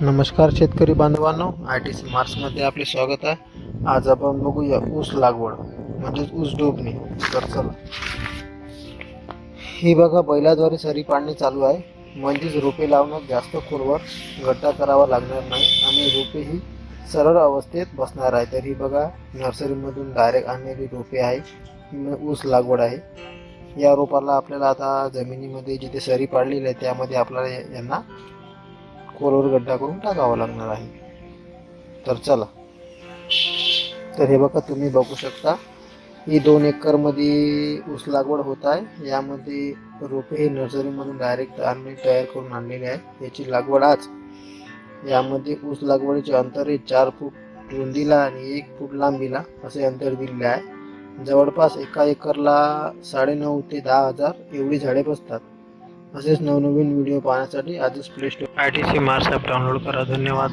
नमस्कार शेतकरी बांधवांनो आय टी सी मार्क्समध्ये आपले स्वागत आहे. आज आपण बघूया ऊस लागवड म्हणजेच ऊस डोबणी. तर चला. ही बघा बैलाद्वारे सरी पाडणे चालू आहे. म्हणजेच रोपे लावणं जास्त खोलवर गड्डा करावा लागणार नाही आणि रोपे ही सरळ अवस्थेत बसणार आहे. तर ही बघा नर्सरीमधून डायरेक्ट आणलेली रोपे आहे ऊस लागवड आहे. या रोपाला आपल्याला आता जमिनीमध्ये जिथे सरी पाडलेली आहे त्यामध्ये आपल्याला यांना खोलवर गड्डा करून टाकावा लागणार आहे. तर चला. तर हे बघा तुम्ही बघू शकता ही दोन एकरमध्ये ऊस लागवड होत आहे. यामध्ये रोपे हे नर्सरीमधून डायरेक्ट आणणे तयार करून आणलेले आहे. याची लागवड आज. यामध्ये ऊस लागवडीचे अंतर हे चार फूट रुंदीला आणि एक फूट लांबीला असे अंतर दिलेले आहे. जवळपास एका एकरला साडेनऊ ते दहा हजार एवढी झाडे बसतात. असेच नवनवीन व्हिडिओ पाहण्यासाठी आधीच play store I T C Mars app download करा. धन्यवाद.